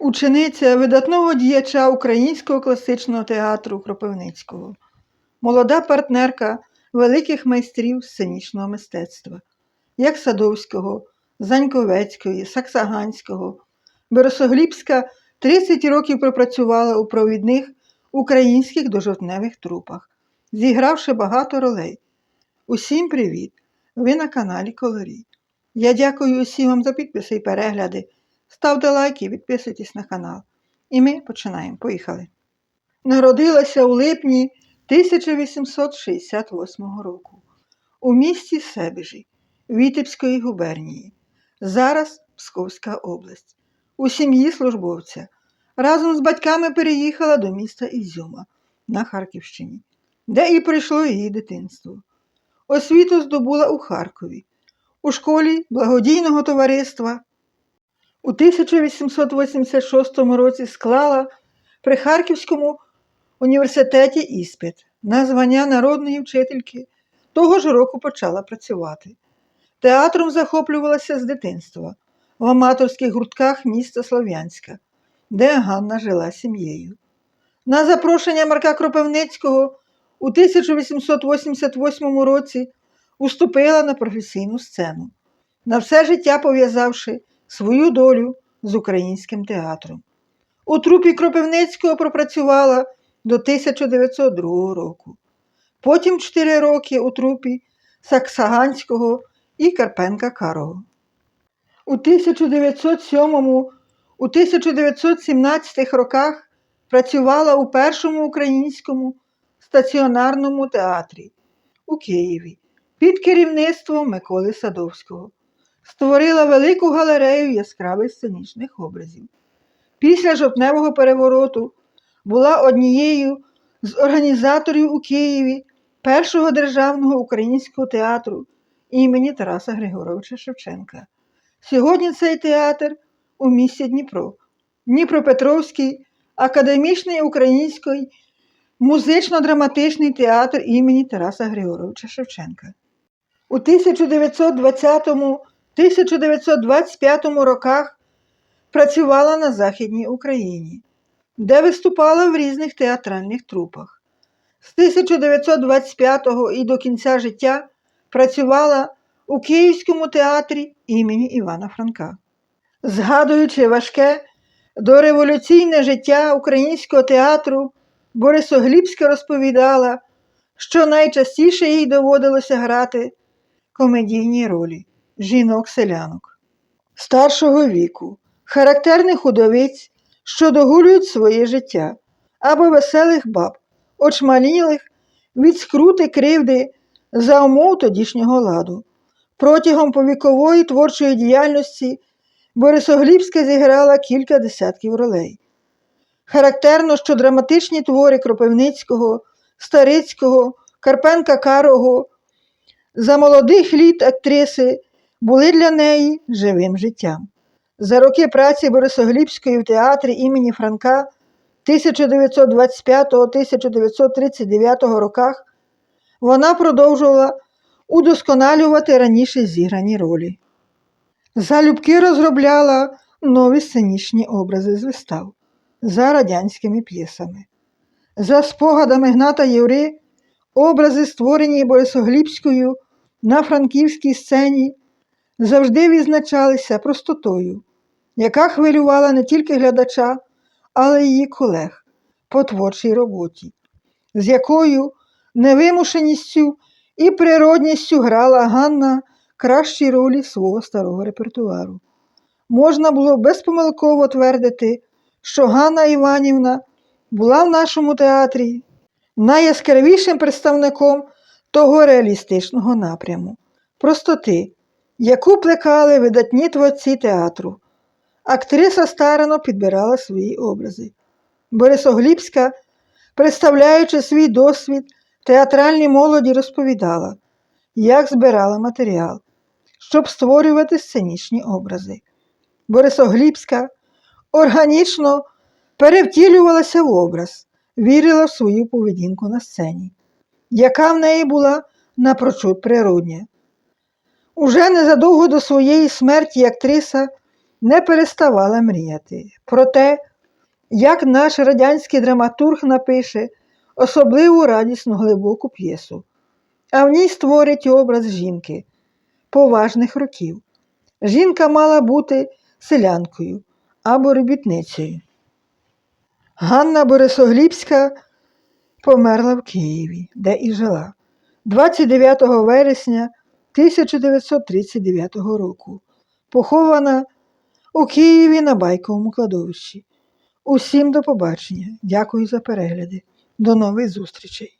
учениця видатного діяча українського класичного театру Кропивницького, молода партнерка великих майстрів сценічного мистецтва, як Садовського, Заньковецької, Саксаганського. Бересоглібська 30 років пропрацювала у провідних українських дожовтневих трупах, зігравши багато ролей. Усім привіт! Ви на каналі Колорі. Я дякую усім вам за підписи і перегляди. Ставте лайки, підписуйтесь на канал. І ми починаємо. Поїхали. Народилася у липні 1868 року у місті Себежі Вітебської губернії, зараз Псковська область, у сім'ї службовця. Разом з батьками переїхала до міста Ізюма на Харківщині, де і пройшло її дитинство. Освіту здобула у Харкові, у школі благодійного товариства. У 1886 році склала при Харківському університеті іспит на звання народної вчительки. Того ж року почала працювати. Театром захоплювалася з дитинства в аматорських гуртках міста Слов'янська, де Ганна жила сім'єю. На запрошення Марка Кропивницького у 1888 році уступила на професійну сцену, на все життя пов'язавши свою долю з українським театром. У трупі Кропивницького пропрацювала до 1902 року. Потім 4 роки у трупі Саксаганського і Карпенка Карого. У 1907 у 1917 роках працювала у першому українському стаціонарному театрі у Києві під керівництвом Миколи Садовського. Створила велику галерею яскравих сценічних образів. Після жовтневого перевороту була однією з організаторів у Києві першого державного українського театру імені Тараса Григоровича Шевченка. Сьогодні цей театр у місті Дніпро, Дніпропетровський академічний український музично-драматичний театр імені Тараса Григоровича Шевченка. У 1920-1925 роках працювала на Західній Україні, де виступала в різних театральних трупах. З 1925 і до кінця життя працювала у Київському театрі імені Івана Франка. Згадуючи важке дореволюційне життя українського театру, Борисоглібська розповідала, що найчастіше їй доводилося грати комедійні ролі жінок-селянок старшого віку, характерних удовиць, що догулюють своє життя, або веселих баб, очмалілих від скрути кривди за умов тодішнього ладу. Протягом повікової творчої діяльності Борисоглібська зіграла кілька десятків ролей. Характерно, що драматичні твори Кропивницького, Старицького, Карпенка Карого за молодих літ актриси були для неї живим життям. За роки праці Борисоглібської в театрі імені Франка 1925-1939 роках вона продовжувала удосконалювати раніше зіграні ролі. Залюбки розробляла нові сценічні образи з вистав за радянськими п'єсами. За спогадами Гната Єври, образи, створені Борисоглібською на франківській сцені, завжди відзначалися простотою, яка хвилювала не тільки глядача, але й її колег по творчій роботі, з якою невимушеністю і природністю грала Ганна кращі ролі свого старого репертуару. Можна було безпомилково твердити, що Ганна Іванівна була в нашому театрі найяскравішим представником того реалістичного напряму, простоти, яку плекали видатні творці театру. Актриса старано підбирала свої образи. Борисоглібська, представляючи свій досвід, театральній молоді розповідала, як збирала матеріал, щоб створювати сценічні образи. Борисоглібська органічно перевтілювалася в образ, вірила в свою поведінку на сцені, яка в неї була напрочуд природня. Уже незадовго до своєї смерті актриса не переставала мріяти про те, як наш радянський драматург напише особливу радісну глибоку п'єсу, а в ній створить образ жінки поважних років. Жінка мала бути селянкою або робітницею. Ганна Борисоглібська померла в Києві, де і жила 29 вересня 1939 року, похована у Києві на Байковому кладовищі. Усім до побачення. Дякую за перегляди. До нових зустрічей.